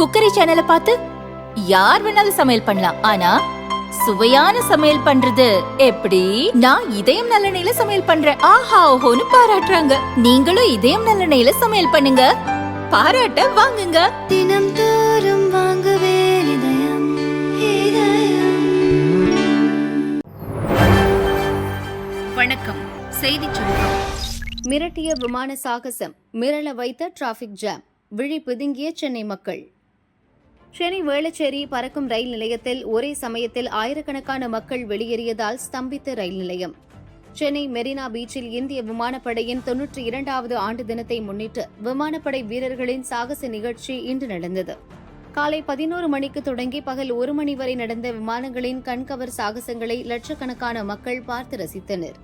Cookery சேனலை பார்த்து யார் வேணாலும் சமையல் பண்ணலாம். ஆனா சுவையான சமையல் பண்றது எப்படி? நான் இதயம் நல்லெண்ணெயில சமையல் பண்றேன். ஆஹா ஓஹோன்னு பாராட்டுறாங்க. நீங்களும் இதயம் நல்லெண்ணெயில சமையல் பண்ணுங்க. பாராட்ட வாங்குங்க. தினம் தோறும் வாங்குவே இதயம் இதயம். வணக்கம். செய்திச் சுருக்கம். மிரட்டிய விமான சாகசம் மிரள வைத்த டிராபிக் ஜாம். விழி பிதுங்கிய சென்னை மக்கள். சென்னை வேளச்சேரி பறக்கும் ரயில் நிலையத்தில் ஒரே சமயத்தில் ஆயிரக்கணக்கான மக்கள் வெளியேறியதால் ஸ்தம்பித்த ரயில் நிலையம். சென்னை மெரினா பீச்சில் இந்திய விமானப்படையின் தொன்னூற்றி இரண்டாவது ஆண்டு தினத்தை முன்னிட்டு விமானப்படை வீரர்களின் சாகச நிகழ்ச்சி இன்று நடந்தது. காலை பதினோரு மணிக்கு தொடங்கி பகல் ஒரு மணி வரை நடந்த விமானங்களின் கண்கவர் சாகசங்களை லட்சக்கணக்கான மக்கள் பார்த்து ரசித்தனர்.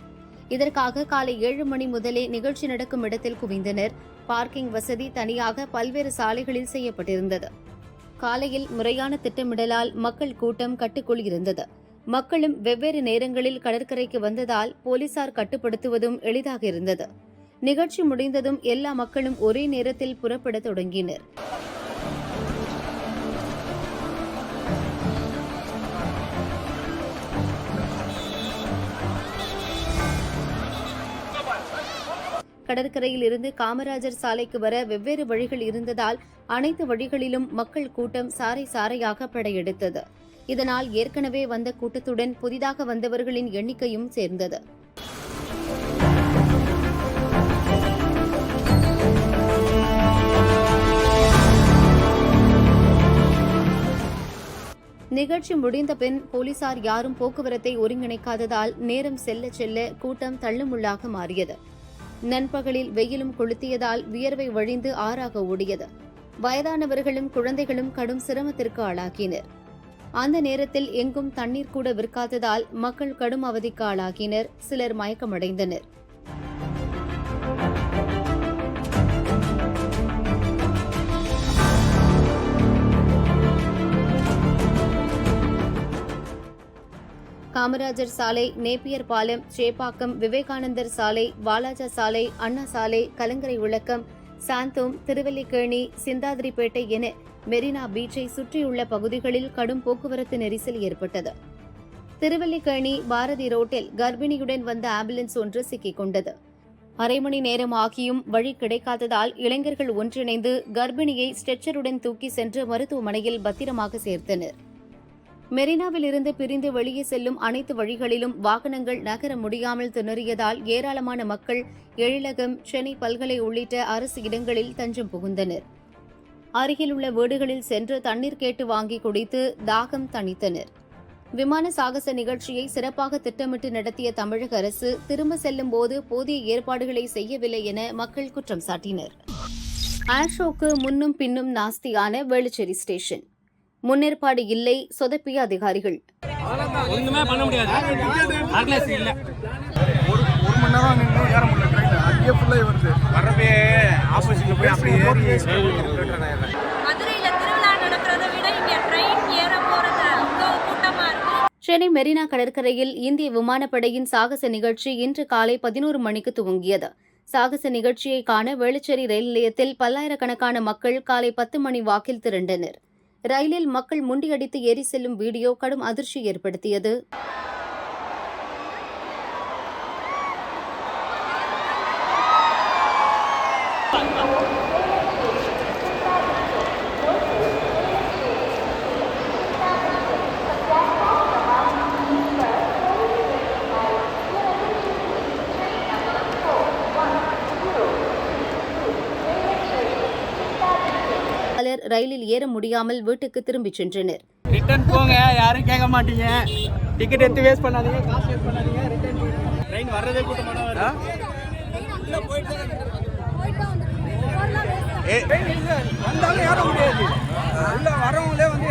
இதற்காக காலை ஏழு மணி முதலே நிகழ்ச்சி நடக்கும் இடத்தில் குவிந்தனர். பார்க்கிங் வசதி தனியாக பல்வேறு சாலைகளில் செய்யப்பட்டிருந்தது. காலையில் முறையான திட்டமிடலால் மக்கள் கூட்டம் கட்டுக்குள் இருந்தது மக்களும் வெவ்வேறு நேரங்களில் கடற்கரைக்கு வந்ததால் போலீசார் கட்டுப்படுத்துவதும் எளிதாக இருந்தது. நிகழ்ச்சி முடிந்ததும் எல்லா மக்களும் ஒரே நேரத்தில் புறப்படத் தொடங்கினர். கடற்கரையில் இருந்து காமராஜர் சாலைக்கு வர வெவ்வேறு வழிகள் இருந்ததால் அனைத்து வழிகளிலும் மக்கள் கூட்டம் சாறை சாறையாக படையெடுத்தது. இதனால் ஏற்கனவே வந்த கூட்டத்துடன் புதிதாக வந்தவர்களின் எண்ணிக்கையும் சேர்ந்தது. நிகழ்ச்சி முடிந்த பின் போலீசார் யாரும் போக்குவரத்தை ஒருங்கிணைக்காததால் நேரம் செல்ல செல்ல கூட்டம் தள்ளுமுள்ளாக மாறியது. நண்பகலில் வெயிலும் கொளுத்தியதால் வியர்வை வழிந்து ஆறாக ஓடியது. வயதானவர்களும் குழந்தைகளும் கடும் சிரமத்திற்கு ஆளாகினர். அந்த நேரத்தில் எங்கும் தண்ணீர் கூட விற்காததால் மக்கள் கடும் அவதிக்கு ஆளாகினர். சிலர் மயக்கமடைந்தனர். காமராஜர் சாலை நேப்பியர் பாலம் சேப்பாக்கம் விவேகானந்தர் சாலை வாலாஜா சாலை அண்ணா சாலை கலங்கரை விளக்கம் சாந்தோம் திருவல்லிக்கேணி சிந்தாதிரிப்பேட்டை என மெரினா பீச்சை சுற்றியுள்ள பகுதிகளில் கடும் போக்குவரத்து நெரிசல் ஏற்பட்டது. திருவல்லிக்கேணி பாரதி ரோட்டில் கர்ப்பிணியுடன் வந்த ஆம்புலன்ஸ் ஒன்று சிக்கிக் கொண்டது. அரை மணி நேரம் ஆகியும் வழி கிடைக்காததால் இளைஞர்கள் ஒன்றிணைந்து கர்ப்பிணியை ஸ்ட்ரெச்சருடன் தூக்கி சென்று மருத்துவமனையில் பத்திரமாக சேர்த்தனர். மெரினாவில் இருந்து பிரிந்து வெளியே செல்லும் அனைத்து வழிகளிலும் வாகனங்கள் நகர முடியாமல் திணறியதால் ஏராளமான மக்கள் எழிலகம் சென்னை பல்கலை உள்ளிட்ட அரசு இடங்களில் தஞ்சம் புகுந்தனர். அருகிலுள்ள வீடுகளில் சென்று தண்ணீர் கேட்டு வாங்கி குடித்து தாகம் தணித்தனர். விமான சாகச நிகழ்ச்சியை சிறப்பாக திட்டமிட்டு நடத்திய தமிழக அரசு திரும்ப செல்லும் போது போதிய ஏற்பாடுகளை செய்யவில்லை என மக்கள் குற்றம் சாட்டினர். ஆஷோக்கு முன்னும் பின்னும் நாஸ்தியான வேளுச்சேரி ஸ்டேஷன். முன்னேற்பாடு இல்லை சொதப்பிய அதிகாரிகள். ஒண்ணுமே பண்ண முடியாது. ஆர்கனைஸ் இல்ல. ஒரு ஒரு மணி நேரம் நின்று ஏற முடியல ட்ரெயின் அங்கேயே ஃபுல்லாகி வருது. வரப்பே ஆப்போசிட்ல போய் அப்படியே ஏறி மதுரையில திருவிழா நடக்கிறத விட இங்க ட்ரெயின் ஏற போறது அவ்வளோ கூட்டமா இருக்கு. சென்னை மெரினா கடற்கரையில் இந்திய விமானப்படையின் சாகச நிகழ்ச்சி இன்று காலை பதினோரு மணிக்கு துவங்கியது. சாகச நிகழ்ச்சியை காண வேளச்சேரி ரயில் நிலையத்தில் பல்லாயிரக்கணக்கான மக்கள் காலை பத்து மணி வாக்கில் திரண்டனர். ரயிலில் மக்கள் முண்டியடித்து ஏறி செல்லும் வீடியோ கடும் அதிர்ச்சி ஏற்படுத்தியது பலர் ரயிலில் ஏற முடியாமல் வீட்டுக்கு திரும்பிச் சென்றனர். ரிட்டர்ன் போங்க யாரும் கேட்க மாட்டீங்க. டிக்கெட் எடுத்து வேஸ்ட் பண்ணாதீங்க காசு வேஸ்ட் பண்ணாதீங்க ரிட்டர்ன் ட்ரெயின் வர்றதே கூட்டமான வருது. வந்தாலும் ஏற முடியாது. உள்ள வரவங்களே வந்து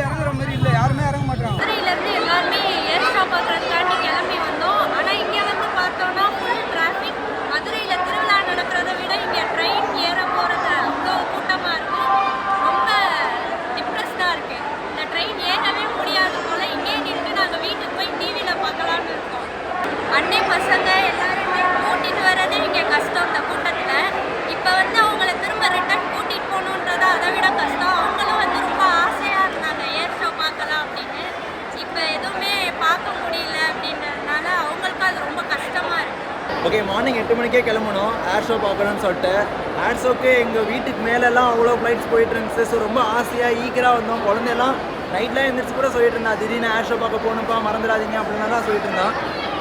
ஓகே மார்னிங் எட்டு மணிக்கே கிளம்பணும். ஏர் ஷோ பார்க்கணும்னு சொல்லிட்டு. ஏர் ஷோக்கு எங்கள் வீட்டுக்கு மேலெல்லாம் அவ்வளோ ஃப்ளைட்ஸ் போயிட்டு இருந்துச்சு ஸோ ரொம்ப ஆசையாக ஈக்கராக வந்தோம். குழந்தையெல்லாம் நைட்லாம் எழுந்திரிச்சு கூட சொல்லிட்டு இருந்தா திடீர்னு ஏர் ஷோ பார்க்க போகணும்ப்பா மறந்துடாதீங்க அப்படின்லாம் தான் சொல்லிட்டு இருந்தான்.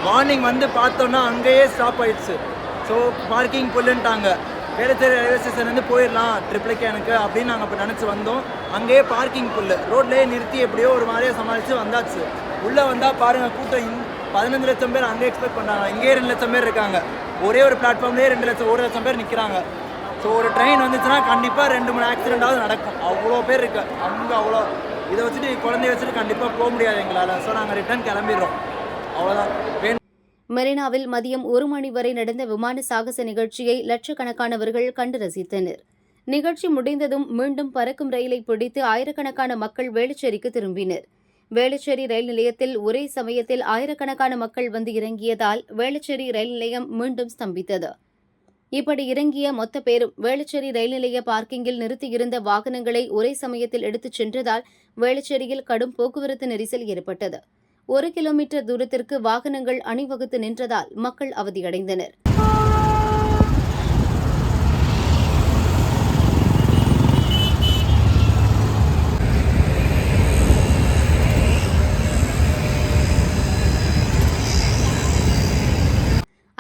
மார்னிங் வந்து பார்த்தோன்னா அங்கேயே ஸ்டாப் ஆயிடுச்சு. ஸோ பார்க்கிங் புல்லுன்ட்டாங்க. வேளச்சேரி ரயில்வே ஸ்டேஷன்லேருந்து போயிடலாம் ட்ரிப்ளிகே எனக்கு அப்படின்னு நாங்கள் அப்போ நினச்சி வந்தோம். அங்கேயே பார்க்கிங் புல்லு. ரோட்லேயே நிறுத்தி எப்படியோ ஒரு மாதிரியே சமாளித்து வந்தாச்சு. உள்ளே வந்தால் பாருங்கள் கூட்டம் பதினஞ்சு லட்சம் பேர் அங்கே எக்ஸ்பெக்ட் பண்ணுறாங்க இங்கேயே ரெண்டு லட்சம் பேர் இருக்காங்க. ஒரே ஒரு பிளாட்ஃபார்ம்லேயே ரெண்டு லட்சம் ஒரு லட்சம் பேர் நிற்கிறாங்க ஸோ ஒரு ட்ரெயின் வந்துச்சுன்னா கண்டிப்பாக ரெண்டு மூணு ஆக்சிடென்ட்டாவது நடக்கும். அவ்வளோ பேர் இருக்கு. அங்கே அவ்வளோ இதை வச்சுட்டு குழந்தைய வச்சுட்டு கண்டிப்பாக போக முடியாது எங்களால். ஸோ நாங்கள் ரிட்டர்ன் கிளம்பிடுறோம். அவ்வளோதான் வேணும் மெரினாவில் மதியம் ஒரு மணி வரை நடந்த விமான சாகச நிகழ்ச்சியை லட்சக்கணக்கானவர்கள் கண்டு ரசித்தனர். நிகழ்ச்சி முடிந்ததும் மீண்டும் பறக்கும் ரயிலை பிடித்து ஆயிரக்கணக்கான மக்கள் வேளச்சேரிக்கு திரும்பினர். வேளச்சேரி ரயில் நிலையத்தில் ஒரே சமயத்தில் ஆயிரக்கணக்கான மக்கள் வந்து இறங்கியதால் வேளச்சேரி ரயில் நிலையம் மீண்டும் ஸ்தம்பித்தது. இப்படி இறங்கிய மொத்த பேரும் வேளச்சேரி ரயில் நிலைய பார்க்கிங்கில் நிறுத்தியிருந்த வாகனங்களை ஒரே சமயத்தில் எடுத்துச் சென்றதால் வேளச்சேரியில் கடும் போக்குவரத்து நெரிசல் ஏற்பட்டது. ஒரு கிலோமீட்டர் தூரத்திற்கு வாகனங்கள் அணிவகுத்து நின்றதால் மக்கள் அவதியடைந்தனர்.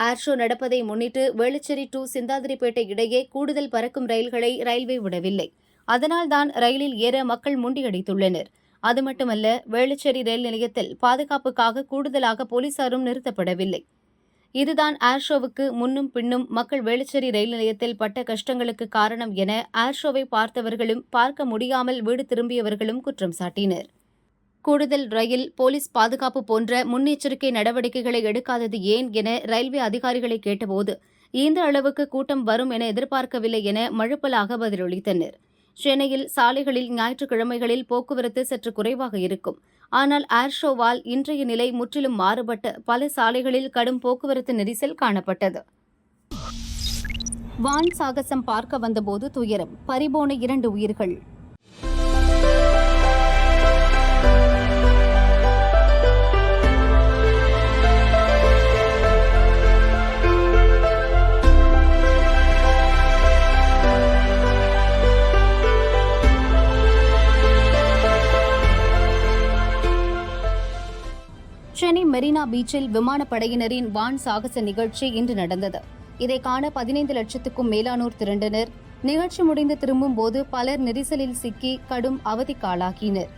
ஏர் ஷோ நடப்பதை முன்னிட்டு வேளச்சேரி டு சிந்தாதிரிப்பேட்டை இடையே கூடுதல் பறக்கும் ரயில்களை ரயில்வே விடவில்லை. அதனால்தான் ரயிலில் ஏற மக்கள் முண்டியடித்துள்ளனர். அது மட்டுமல்ல வேளச்சேரி ரயில் நிலையத்தில் பாதுகாப்புக்காக கூடுதலாக போலீசாரும் நிறுத்தப்படவில்லை. இதுதான் ஏர் ஷோவுக்கு முன்னும் பின்னும் மக்கள் வேளச்சேரி ரயில் நிலையத்தில் பட்ட கஷ்டங்களுக்கு காரணம் என ஏர் ஷோவை பார்த்தவர்களும் பார்க்க முடியாமல் வீடு திரும்பியவர்களும் குற்றம் சாட்டினர். கூடுதல் ரயில் போலீஸ் பாதுகாப்பு போன்ற முன்னெச்சரிக்கை நடவடிக்கைகளை எடுக்காதது ஏன் என ரயில்வே அதிகாரிகளை கேட்டபோது இந்த அளவுக்கு கூட்டம் வரும் என எதிர்பார்க்கவில்லை என மழுப்பலாக பதிலளித்தனர். சென்னையில் சாலைகளில் ஞாயிற்றுக்கிழமைகளில் போக்குவரத்து சற்று குறைவாக இருக்கும். ஆனால் ஏர் ஷோவால் இன்றைய நிலை முற்றிலும் மாறுபட்டு பல சாலைகளில் கடும் போக்குவரத்து நெரிசல் காணப்பட்டது. வான் சாகசம் பார்க்க வந்தபோது துயரம். பறிபோன இரண்டு உயிர்கள். பீச்சில் விமானப்படையினரின் வான் சாகச நிகழ்ச்சி இன்று நடந்தது. இதை காண பதினைந்து லட்சத்துக்கும் மேலானோர் திரண்டனர். நிகழ்ச்சி முடிந்து திரும்பும் போது பலர் நெரிசலில் சிக்கி கடும் அவதிக்காளாகினர்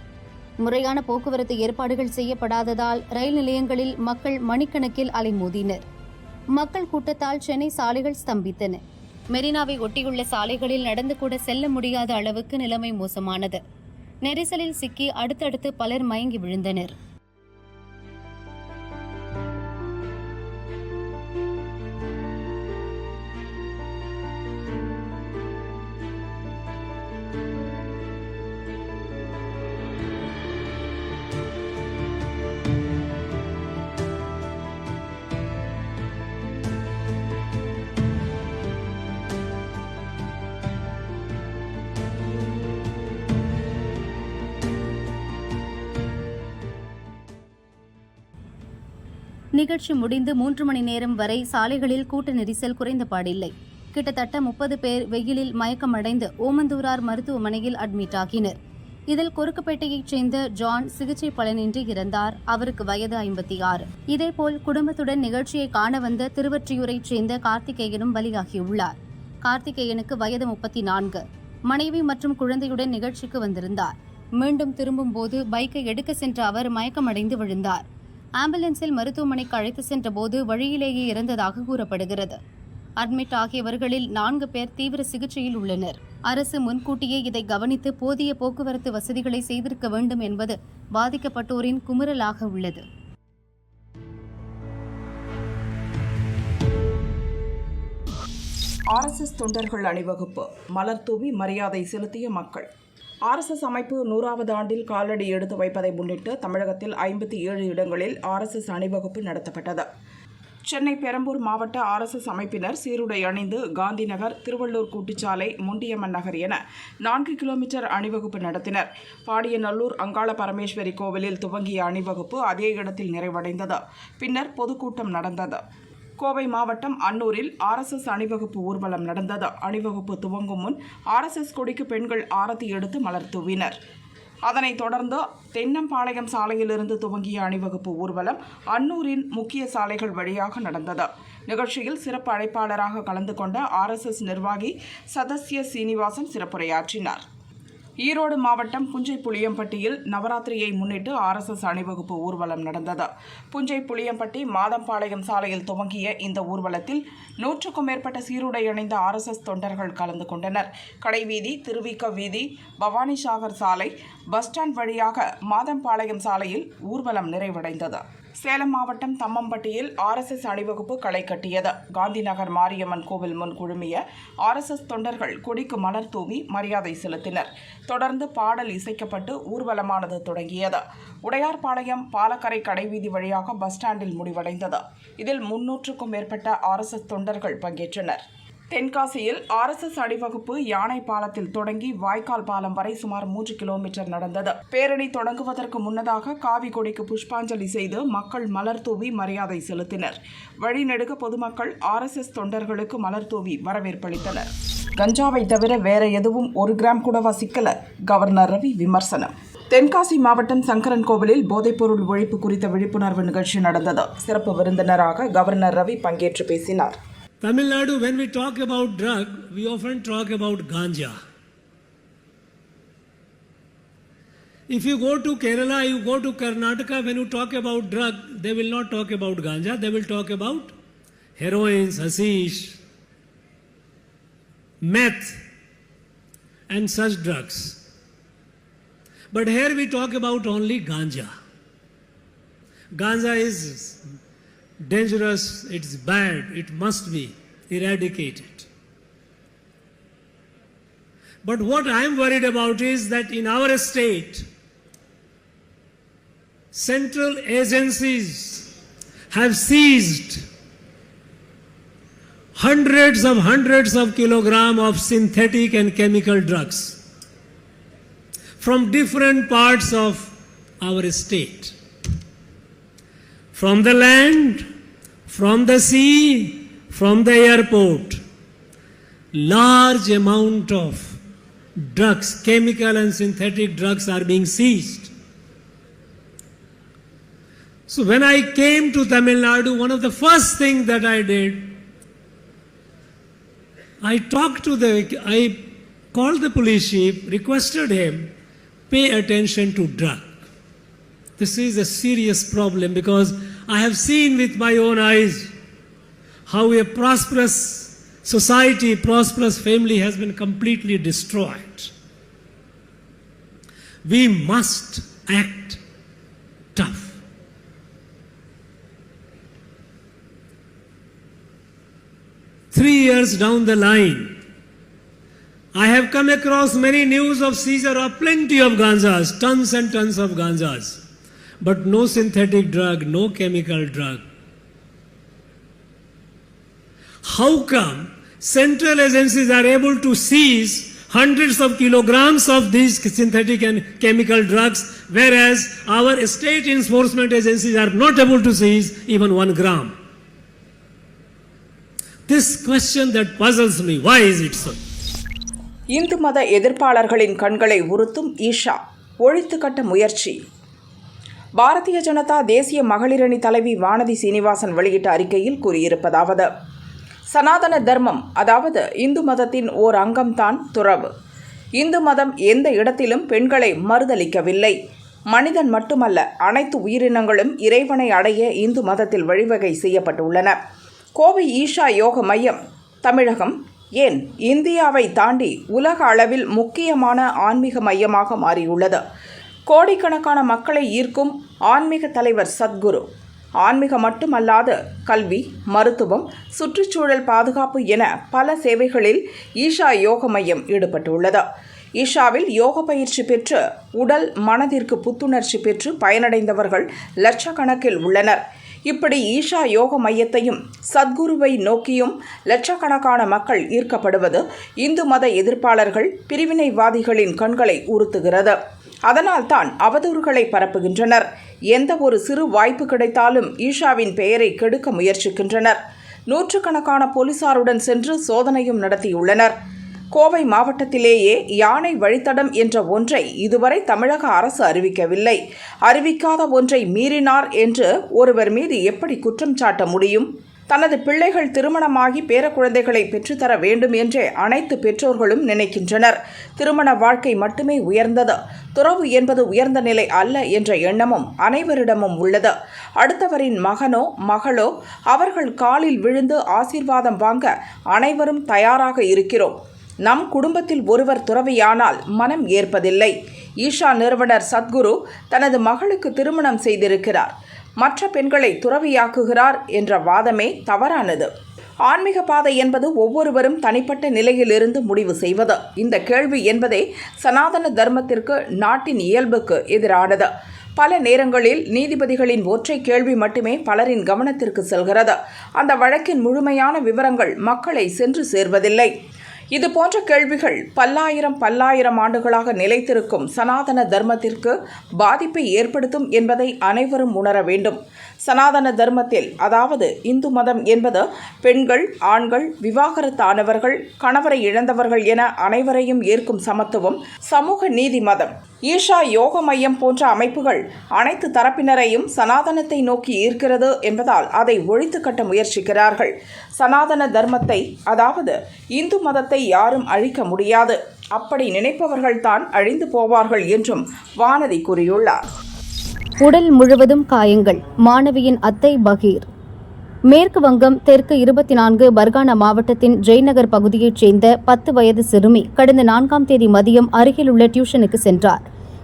முறையான போக்குவரத்து ஏற்பாடுகள் செய்யப்படாததால் ரயில் நிலையங்களில் மக்கள் மணிக்கணக்கில் அலைமோதினர். மக்கள் கூட்டத்தால் சென்னை சாலைகள் ஸ்தம்பித்தன. மெரினாவை ஒட்டியுள்ள சாலைகளில் நடந்து கூட செல்ல முடியாத அளவுக்கு நிலைமை மோசமானது. நெரிசலில் சிக்கி அடுத்தடுத்து பலர் மயங்கி விழுந்தனர். நிகழ்ச்சி முடிந்து மூன்று மணி நேரம் வரை சாலைகளில் கூட்ட நெரிசல் குறைந்தபாடில்லை. கிட்டத்தட்ட முப்பது பேர் வெயிலில் மயக்கமடைந்து ஓமந்தூரார் மருத்துவமனையில் அட்மிட் ஆகினர். இதில் கொருக்குப்பேட்டையைச் சேர்ந்த ஜான் சிகிச்சை பலனின்றி இறந்தார். அவருக்கு வயது ஐம்பத்தி ஆறு. இதேபோல் குடும்பத்துடன் நிகழ்ச்சியை காண வந்த திருவற்றியூரைச் சேர்ந்த கார்த்திகேயனும் பலியாகியுள்ளார். கார்த்திகேயனுக்கு வயது முப்பத்தி நான்கு. மனைவி மற்றும் குழந்தையுடன் நிகழ்ச்சிக்கு வந்திருந்தார். மீண்டும் திரும்பும்போது பைக்கை எடுக்க சென்ற அவர் மயக்கமடைந்து விழுந்தார். ஆம்புலன்ஸில் மருத்துவமனைக்கு அழைத்து சென்றபோது வழியிலேயே இறந்ததாக கூறப்படுகிறது. அட்மிட் ஆகியவர்களில் நான்கு பேர் தீவிர சிகிச்சையில் உள்ளனர். அரசு முன்கூட்டியே இதை கவனித்து போதிய போக்குவரத்து வசதிகளை செய்திருக்க வேண்டும் என்பது பாதிக்கப்பட்டோரின் குமுறலாக உள்ளது. ஆர்எஸ்எஸ் தொண்டர்கள் அணிவகுப்பு. மலர் தூவி மரியாதை செலுத்திய மக்கள். ஆர்எஸ்எஸ் அமைப்பு நூறாவது ஆண்டில் காலடி எடுத்து வைப்பதை முன்னிட்டு தமிழகத்தில் ஐம்பத்தி ஏழு இடங்களில் ஆர்எஸ்எஸ் அணிவகுப்பு நடத்தப்பட்டது. சென்னை பெரம்பூர் மாவட்ட ஆர்எஸ்எஸ் அமைப்பினர் சீருடை அணிந்து காந்தி நகர் திருவள்ளூர் கூட்டுச்சாலை முண்டியம்மன் நகர் என நான்கு கிலோமீட்டர் அணிவகுப்பு நடத்தினர். பாடியநல்லூர் அங்காள பரமேஸ்வரி கோவிலில் துவங்கிய அணிவகுப்பு அதே இடத்தில் நிறைவடைந்தது. பின்னர் பொதுக்கூட்டம் நடந்தது. கோவை மாவட்டம் அன்னூரில் ஆர்எஸ்எஸ் அணிவகுப்பு ஊர்வலம் நடந்தது. அணிவகுப்பு துவங்கும் முன் ஆர்எஸ்எஸ் கொடிக்கு பெண்கள் ஆரத்தி எடுத்து மலர் தூவினர். அதனைத் தொடர்ந்து தென்னம்பாளையம் சாலையிலிருந்து துவங்கிய அணிவகுப்பு ஊர்வலம் அன்னூரின் முக்கிய சாலைகள் வழியாக நடந்தது. நிகழ்ச்சியில் சிறப்பு அழைப்பாளராக கலந்து கொண்ட ஆர்எஸ்எஸ் நிர்வாகி சதஸ்ய சீனிவாசன் சிறப்புரையாற்றினார். ஈரோடு மாவட்டம் புஞ்சை புளியம்பட்டியில் நவராத்திரியை முன்னிட்டு ஆர்எஸ்எஸ் அணிவகுப்பு ஊர்வலம் நடந்தது. புஞ்சை புளியம்பட்டி மாதம்பாளையம் சாலையில் துவங்கிய இந்த ஊர்வலத்தில் நூற்றுக்கும் மேற்பட்ட சீருடை அணிந்த ஆர்எஸ்எஸ் தொண்டர்கள் கலந்து கொண்டனர். கடைவீதி திருவிக்க வீதி பவானிசாகர் சாலை பஸ் ஸ்டாண்ட் வழியாக மாதம்பாளையம் சாலையில் ஊர்வலம் நிறைவடைந்தது. சேலம் மாவட்டம் தம்மம்பட்டியில் ஆர்எஸ்எஸ் அணிவகுப்பு களை கட்டியது. காந்திநகர் மாரியம்மன் கோவில் முன் குழுமிய ஆர்எஸ்எஸ் தொண்டர்கள் கொடிக்கு மலர் தூவி மரியாதை செலுத்தினர். தொடர்ந்து பாடல் இசைக்கப்பட்டு ஊர்வலமானது தொடங்கியது. உடையார்பாளையம் பாலக்கரை கடைவீதி வழியாக பஸ் ஸ்டாண்டில் முடிவடைந்தது. இதில் முன்னூற்றுக்கும் மேற்பட்ட ஆர்எஸ்எஸ் தொண்டர்கள் பங்கேற்றனர். தென்காசியில் ஆர்எஸ்எஸ் அணிவகுப்பு யானை பாலத்தில் தொடங்கி வாய்க்கால் பாலம் வரை சுமார் மூன்று கிலோமீட்டர் நடந்தது. பேரணி தொடங்குவதற்கு முன்னதாக காவி கொடிக்கு புஷ்பாஞ்சலி செய்து மக்கள் மலர் தூவி மரியாதை செலுத்தினர். வழிநெடுக பொதுமக்கள் ஆர்எஸ்எஸ் தொண்டர்களுக்கு மலர் தூவி வரவேற்பளித்தனர் கஞ்சாவை தவிர வேற எதுவும் ஒரு கிராம் கூட வசிக்கல. கவர்னர் ரவி விமர்சனம். தென்காசி மாவட்டம் சங்கரன் கோவிலில் போதைப்பொருள் ஒழிப்பு குறித்த விழிப்புணர்வு நிகழ்ச்சி நடந்தது. சிறப்பு விருந்தினராக கவர்னர் ரவி பங்கேற்று பேசினார். Tamil Nadu, when we talk about drug, we often talk about ganja. If you go to Kerala, you go to Karnataka, when you talk about drug, they will not talk about ganja, they will talk about heroines, hashish, meth, and such drugs. But here we talk about only ganja. Ganja is dangerous, it's bad, it must be eradicated. But what I am worried about is that in our state, central agencies have seized hundreds of hundreds of kilograms of synthetic and chemical drugs from different parts of our state from the land, from the sea, from the airport. Large amount of drugs, chemical and synthetic drugs are being seized. So when I came to Tamil Nadu, one of the first things that I did, I talked to the, I called the police chief, requested him, pay attention to drug. This is a serious problem because I have seen with my own eyes how a prosperous society, prosperous family has been completely destroyed. We must act tough. Three years down the line, I have come across many news of seizure of plenty of ganjas, tons and tons of ganjas but no synthetic drug, no chemical drug. How come central agencies are able to seize hundreds of kilograms of these synthetic and chemical drugs, whereas our state enforcement agencies are not able to seize even one gram? This question that puzzles me why is it so? Hindu மத எதிர்ப்பாளர்களின் கண்களை உறுத்தும் ஈஷா ஒழித்து கட்ட முயற்சி பாரதிய ஜனதா தேசிய மகளிரணி தலைவி வானதி சீனிவாசன் வெளியிட்ட அறிக்கையில் கூறியிருப்பதாவது சனாதன தர்மம் அதாவது இந்து மதத்தின் ஓர் அங்கம்தான் துறவு. இந்து மதம் எந்த இடத்திலும் பெண்களை மறுதளிக்கவில்லை மனிதன் மட்டுமல்ல அனைத்து உயிரினங்களும் இறைவனை அடைய இந்து மதத்தில் வழிவகை செய்யப்பட்டுள்ளன. கோவை ஈஷா யோக மையம் தமிழகம். ஏன்? இந்தியாவை தாண்டி உலக அளவில் முக்கியமான ஆன்மீக மையமாக மாறியுள்ளது. கோடிக்கணக்கான மக்களை ஈர்க்கும் ஆன்மீக தலைவர் சத்குரு. ஆன்மீகம் மட்டுமல்லாது கல்வி மருத்துவம் சுற்றுச்சூழல் பாதுகாப்பு என பல சேவைகளில் ஈஷா யோக மையம் ஈடுபட்டுள்ளது. ஈஷாவில் யோக பயிற்சி பெற்று உடல் மனதிற்கு புத்துணர்ச்சி பெற்று பயனடைந்தவர்கள் லட்சக்கணக்கில் உள்ளனர். இப்படி ஈஷா யோக மையத்தையும் சத்குருவை நோக்கியும் லட்சக்கணக்கான மக்கள் ஈர்க்கப்படுவது இந்து மத எதிர்ப்பாளர்கள் பிரிவினைவாதிகளின் கண்களை உறுத்துகிறது. அதனால்தான் அவதூறுகளை பரப்புகின்றனர். எந்த ஒரு சிறு வாய்ப்பு கிடைத்தாலும் ஈஷாவின் பெயரை கெடுக்க முயற்சிக்கின்றனர். நூற்றுக்கணக்கான போலீசாருடன் சென்று சோதனையும் நடத்தியுள்ளனர். கோவை மாவட்டத்திலேயே யானை வழித்தடம் என்ற ஒன்றை இதுவரை தமிழக அரசு அறிவிக்கவில்லை. அறிவிக்காத ஒன்றை மீறினார் என்று ஒருவர் மீது எப்படி குற்றம் சாட்ட முடியும்? தனது பிள்ளைகள் திருமணமாகி பேரக்குழந்தைகளை பெற்றுத்தர வேண்டும் என்றே அனைத்து பெற்றோர்களும் நினைக்கின்றனர். திருமண வாழ்க்கை மட்டுமே உயர்ந்தது. துறவு என்பது உயர்ந்த நிலை அல்ல என்ற எண்ணமும் அனைவரிடமும் உள்ளது. அடுத்தவரின் மகனோ மகளோ அவர்கள் காலில் விழுந்து ஆசீர்வாதம் வாங்க அனைவரும் தயாராக இருக்கிறோம். நம் குடும்பத்தில் ஒருவர் துறவியானால் மனம் ஏற்பதில்லை. ஈஷா நிறுவனர் சத்குரு தனது மகளுக்கு திருமணம் செய்திருக்கிறார். மற்ற பெண்களை துறவியாக்குகிறார் என்ற வாதமே தவறானது. ஆன்மீக பாதை என்பது ஒவ்வொருவரும் தனிப்பட்ட நிலையிலிருந்து முடிவு செய்வது. இந்த கேள்வி என்பதே சனாதன தர்மத்திற்கு நாட்டின் இயல்புக்கு எதிரானது. பல நேரங்களில் நீதிபதிகளின் ஒற்றை கேள்வி மட்டுமே பலரின் கவனத்திற்கு செல்கிறது. அந்த வழக்கின் முழுமையான விவரங்கள் மக்களை சென்று சேர்வதில்லை. இது போன்ற கேள்விகள் பல்லாயிரம் பல்லாயிரம் ஆண்டுகளாக நிலைத்திருக்கும் சனாதன தர்மத்திற்கு பாதிப்பை ஏற்படுத்தும் என்பதை அனைவரும் உணர வேண்டும். சனாதன தர்மத்தில் அதாவது இந்து மதம் என்பது பெண்கள் ஆண்கள் விவாகரத்தானவர்கள் கணவரை இழந்தவர்கள் என அனைவரையும் ஏற்கும் சமத்துவம் சமூக நீதி மதம். ஈஷா யோக மையம் போன்ற அமைப்புகள் அனைத்து தரப்பினரையும் சனாதனத்தை நோக்கி ஈர்க்கிறது என்பதால் அதை ஒழித்து கட்ட முயற்சிக்கிறார்கள். சனாதன தர்மத்தை அதாவது இந்து மதத்தை யாரும் அழிக்க முடியாது. அப்படி நினைப்பவர்கள்தான் அழிந்து போவார்கள் என்றும் வானதி கூறியுள்ளார். உடல் முழுவதும் காயங்கள். மாணவியின் அத்தை பகீர். மேற்கு வங்கம் தெற்கு இருபத்தி நான்கு பர்கானா மாவட்டத்தின் ஜெய்நகர் பகுதியைச் சேர்ந்த பத்து வயது சிறுமி கடந்த நான்காம் தேதி மதியம் அருகிலுள்ள டியூஷனுக்கு சென்றார்.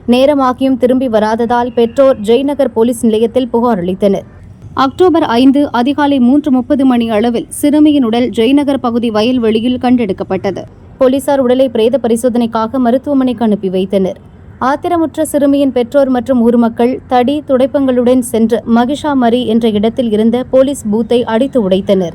நேரமாகியும் திரும்பி வராததால் பெற்றோர் ஜெய்நகர் போலீஸ் நிலையத்தில் புகார் அளித்தனர். அக்டோபர் ஐந்து அதிகாலை மூன்று முப்பது மணி அளவில் சிறுமியின் உடல் ஜெய்நகர் பகுதி வயல்வெளியில் கண்டெடுக்கப்பட்டது. போலீசார் உடலை பிரேத பரிசோதனைக்காக மருத்துவமனைக்கு அனுப்பி வைத்தனர். ஆத்திரமுற்ற சிறுமியின் பெற்றோர் மற்றும் ஊர் மக்கள் தடி துடைப்பங்களுடன் சென்று மகிஷாமரி என்ற இடத்தில் இருந்த போலீஸ் பூத்தை அடித்து உடைத்தனர்.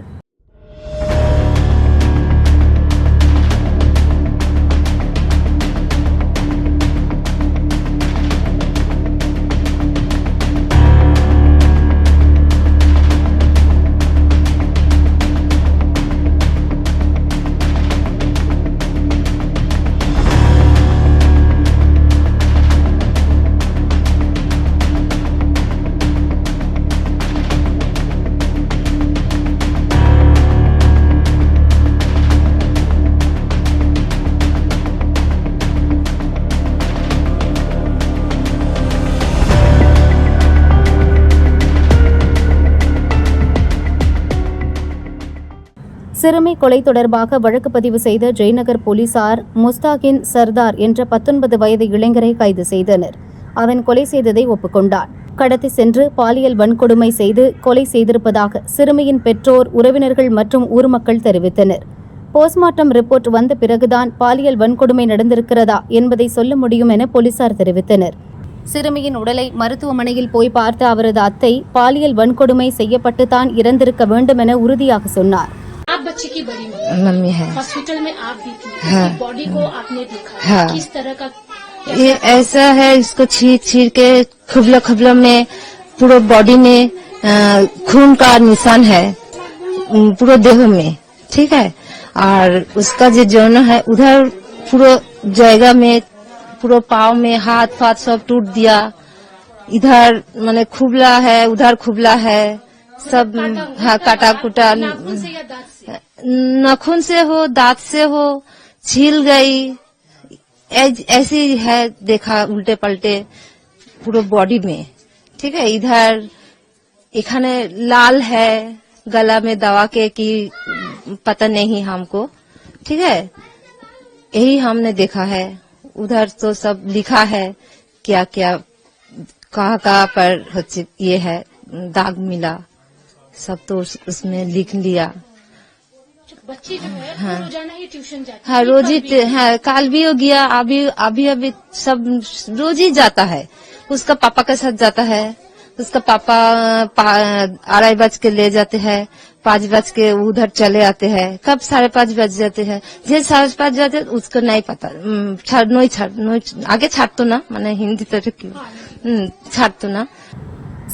சிறுமி கொலை தொடர்பாக வழக்கு பதிவு செய்த ஜெய்நகர் போலீசார் முஸ்தாகின் சர்தார் என்ற பத்தொன்பது வயது இளைஞரை கைது செய்தனர். அவன் கொலை செய்ததை ஒப்புக்கொண்டான். கடத்தி சென்று பாலியல் வன்கொடுமை செய்து கொலை செய்திருப்பதாக சிறுமியின் பெற்றோர் உறவினர்கள் மற்றும் ஊர் மக்கள் தெரிவித்தனர். போஸ்ட்மார்ட்டம் ரிப்போர்ட் வந்த பிறகுதான் பாலியல் வன்கொடுமை நடந்திருக்கிறதா என்பதை சொல்ல முடியும் என போலீசார் தெரிவித்தனர். சிறுமியின் உடலை மருத்துவமனையில் போய் பார்த்த அவரது அத்தை பாலியல் வன்கொடுமை செய்யப்பட்டு தான் இறந்திருக்க வேண்டும் என உறுதியாக சொன்னார். बच्चे की बड़ी मम्मी है। हॉस्पिटल में आप भी थी। हाँ। बॉडी को आपने देखा। हाँ। किस तरह का ये ऐसा है इसको छीर छीर के खुबला खुबला में पूरा बॉडी में खून का निशान है पूरे देह में ठीक है? और उसका जो जौन है उधर पूरा जगह में पूरा पाव में हाथ फाथ सब टूट दिया। इधर माने खुबला है उधर खुबला है। सब हाँ काटा कुटा नाखून से हो, दांत से हो छील गई ऐसी है देखा उल्टे पलटे पूरे बॉडी में। ठीक है, इधर इखाने लाल है, गला में दवा के की पता नहीं हमको। ठीक है, यही हमने देखा है। उधर तो सब लिखा है क्या क्या कहाँ कहाँ पर ये है, दाग मिला। सब तो उस, उसमें लिख लिया। बच्ची जो है वो रोज़ाना ही ट्यूशन जाती हाँ। रोज ही हाँ काल भी हो गया अभी अभी अभी सब रोज ही जाता है। उसका पापा के साथ जाता है। उसका पापा अढ़ाई बज के ले जाते हैं पाँच बज के उधर चले आते हैं। कब साढ़े पाँच बज जाते हैं? जे साढ़े पाँच जाते हैं, उसको नहीं पता। छाड़ नोई छाड़ नोई आगे छाड़ तो ना मैंने हिंदी तो क्यों हम्म, छाड़ तो ना।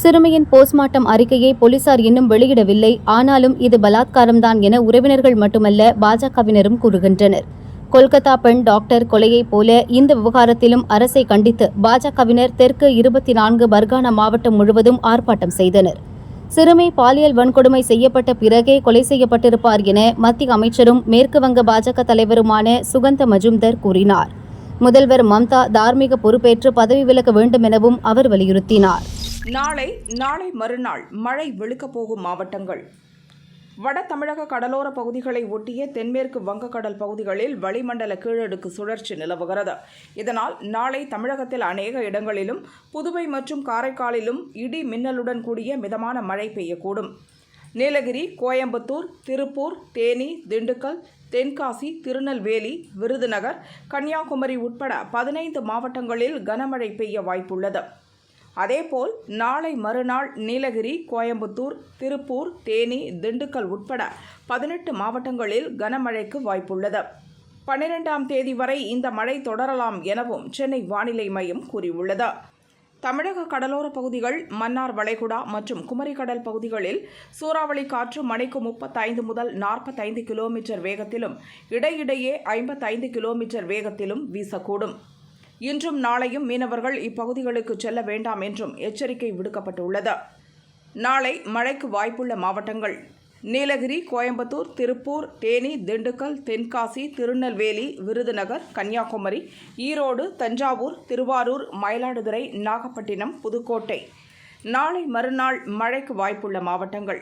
சிறுமியின் போஸ்ட்மார்ட்டம் அறிக்கையை போலீசார் இன்னும் வெளியிடவில்லை. ஆனாலும் இது பலாத்காரம்தான் என உறவினர்கள் மட்டுமல்ல பாஜகவினரும் கூறுகின்றனர். கொல்கத்தா பெண் டாக்டர் கொலையைப் போல இந்த விவகாரத்திலும் அரசை கண்டித்து பாஜகவினர் தெற்கு இருபத்தி நான்கு பர்கானா மாவட்டம் முழுவதும் ஆர்ப்பாட்டம் செய்தனர். சிறுமி பாலியல் வன்கொடுமை செய்யப்பட்ட பிறகே கொலை செய்யப்பட்டிருப்பார் என மத்திய அமைச்சரும் மேற்கு வங்க பாஜக தலைவருமான சுகந்த மஜும்தர் கூறினார். முதல்வர் மம்தா தார்மீக பொறுப்பேற்று பதவி விலக வேண்டும் எனவும் அவர் வலியுறுத்தினார். நாளை நாளை மறுநாள் மழை வெளுக்கப் போகும் மாவட்டங்கள். வட தமிழக கடலோர பகுதிகளை ஒட்டிய தென்மேற்கு வங்கக்கடல் பகுதிகளில் வளிமண்டல கீழடுக்கு சுழற்சி நிலவுகிறது. இதனால் நாளை தமிழகத்தில் அநேக இடங்களிலும் புதுவை மற்றும் காரைக்காலிலும் இடி மின்னலுடன் கூடிய மிதமான மழை பெய்யக்கூடும். நீலகிரி கோயம்புத்தூர் திருப்பூர் தேனி திண்டுக்கல் தென்காசி திருநெல்வேலி விருதுநகர் கன்னியாகுமரி உட்பட பதினைந்து மாவட்டங்களில் கனமழை பெய்ய வாய்ப்புள்ளது. அதேபோல் நாளை மறுநாள் நீலகிரி கோயம்புத்தூர் திருப்பூர் தேனி திண்டுக்கல் உட்பட பதினெட்டு மாவட்டங்களில் கனமழைக்கு வாய்ப்புள்ளது. பன்னிரெண்டாம் தேதி வரை இந்த மழை தொடரலாம் எனவும் சென்னை வானிலை மையம் கூறியுள்ளது. தமிழக கடலோர பகுதிகள் மன்னார் வளைகுடா மற்றும் குமரிக்கடல் பகுதிகளில் சூறாவளி காற்று மணிக்கு முப்பத்தைந்து முதல் நாற்பத்தைந்து கிலோமீட்டர் வேகத்திலும் இடையிடையே ஐம்பத்தைந்து கிலோமீட்டர் வேகத்திலும் வீசக்கூடும். இன்றும் நாளையும் மீனவர்கள் இப்பகுதிகளுக்கு செல்ல வேண்டாம் என்றும் எச்சரிக்கை விடுக்கப்பட்டுள்ளது. நாளை மழைக்கு வாய்ப்புள்ள மாவட்டங்கள் நீலகிரி கோயம்புத்தூர் திருப்பூர் தேனி திண்டுக்கல் தென்காசி திருநெல்வேலி விருதுநகர் கன்னியாகுமரி ஈரோடு தஞ்சாவூர் திருவாரூர் மயிலாடுதுறை நாகப்பட்டினம் புதுக்கோட்டை. நாளை மறுநாள் மழைக்கு வாய்ப்புள்ள மாவட்டங்கள்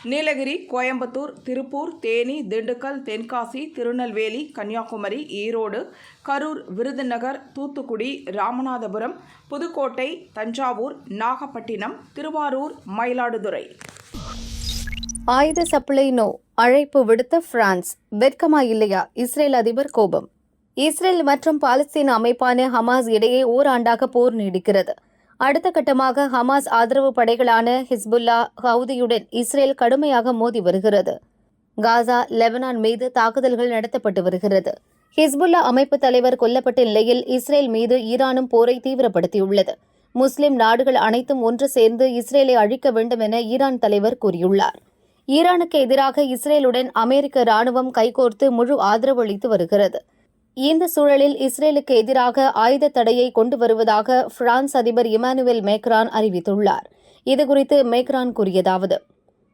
நீலகிரி கோயம்புத்தூர் திருப்பூர் தேனி திண்டுக்கல் தென்காசி திருநெல்வேலி கன்னியாகுமரி ஈரோடு கரூர் விருதுநகர் தூத்துக்குடி ராமநாதபுரம் புதுக்கோட்டை தஞ்சாவூர் நாகப்பட்டினம் திருவாரூர் மயிலாடுதுறை. ஆயுத சப்ளை நோ அழைப்பு விடுத்த பிரான்ஸ். வெட்கமா இல்லையா? இஸ்ரேல் அதிபர் கோபம். இஸ்ரேல் மற்றும் பாலஸ்தீன அமைப்பான ஹமாஸ் இடையே ஓராண்டாக போர் நீடிக்கிறது. அடுத்த கட்டமாக ஹமாஸ் ஆதரவு படைகளான ஹிஸ்புல்லா ஹவுதியுடன் இஸ்ரேல் கடுமையாக மோதி வருகிறது. காசா லெபனான் மீது தாக்குதல்கள் நடத்தப்பட்டு வருகிறது. ஹிஸ்புல்லா அமைப்பு தலைவர் கொல்லப்பட்ட நிலையில் இஸ்ரேல் மீது ஈரானும் போரை தீவிரப்படுத்தியுள்ளது. முஸ்லிம் நாடுகள் அனைத்தும் ஒன்று சேர்ந்து இஸ்ரேலை அழிக்க வேண்டும் என ஈரான் தலைவர் கூறியுள்ளார். ஈரானுக்கு எதிராக இஸ்ரேலுடன் அமெரிக்க ராணுவம் கைகோர்த்து முழு ஆதரவு அளித்து வருகிறது. இந்த சூழலில் இஸ்ரேலுக்கு எதிராக ஆயுத தடையை கொண்டு வருவதாக பிரான்ஸ் அதிபர் இமானுவேல் மேக்ரான் அறிவித்துள்ளார். இதுகுறித்து மேக்ரான் கூறியதாவது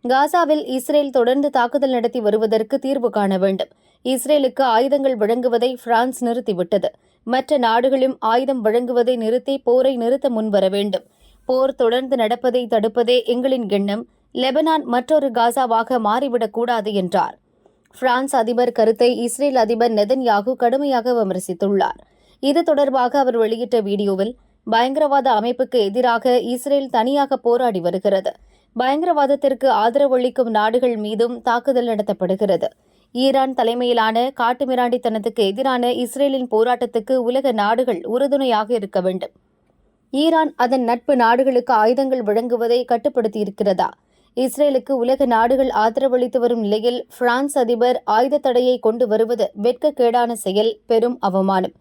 காசாவில் இஸ்ரேல் தொடர்ந்து தாக்குதல் நடத்தி வருவதற்கு தீர்வு காண வேண்டும். இஸ்ரேலுக்கு ஆயுதங்கள் வழங்குவதை பிரான்ஸ் நிறுத்திவிட்டது. மற்ற நாடுகளும் ஆயுதம் வழங்குவதை நிறுத்தி போரை நிறுத்த முன்வர வேண்டும். போர் தொடர்ந்து நடப்பதை தடுப்பதே எங்களின் எண்ணம். லெபனான் மற்றொரு காசாவாக மாறிவிடக்கூடாது என்றார். பிரான்ஸ் அதிபர் கருத்தை இஸ்ரேல் அதிபர் நெதன்யாகு கடுமையாக விமர்சித்துள்ளார். இது தொடர்பாக அவர் வெளியிட்ட வீடியோவில் பயங்கரவாத அமைப்புக்கு எதிராக இஸ்ரேல் தனியாக போராடி வருகிறது. பயங்கரவாதத்திற்கு ஆதரவளிக்கும் நாடுகள் மீதும் தாக்குதல் நடத்தப்படுகிறது. ஈரான் தலைமையிலான காட்டுமிராண்டித்தனத்துக்கு எதிரான இஸ்ரேலின் போராட்டத்துக்கு உலக நாடுகள் உறுதுணையாக இருக்க வேண்டும். ஈரான் அதன் நட்பு நாடுகளுக்கு ஆயுதங்கள் வழங்குவதை கட்டுப்படுத்தியிருக்கிறதா? இஸ்ரேலுக்கு உலக நாடுகள் ஆதரவளித்து வரும் நிலையில் பிரான்ஸ் அதிபர் ஆயுத தடையை கொண்டு வருவது வெட்கக்கேடான செயல் பெரும் அவமானம்.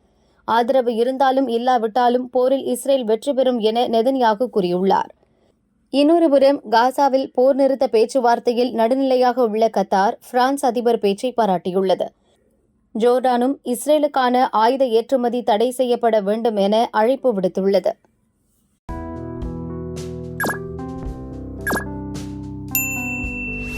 ஆதரவு இருந்தாலும் இல்லாவிட்டாலும் போரில் இஸ்ரேல் வெற்றி பெறும் என நெதன்யாகு கூறியுள்ளார். இன்னொருபுறம் காசாவில் போர் நிறுத்த பேச்சுவார்த்தையில் நடுநிலையாக உள்ள கத்தார் பிரான்ஸ் அதிபர் பேச்சை பாராட்டியுள்ளது. ஜோர்டானும் இஸ்ரேலுக்கான ஆயுத ஏற்றுமதி தடை செய்யப்பட வேண்டும் என அழைப்பு விடுத்துள்ளது.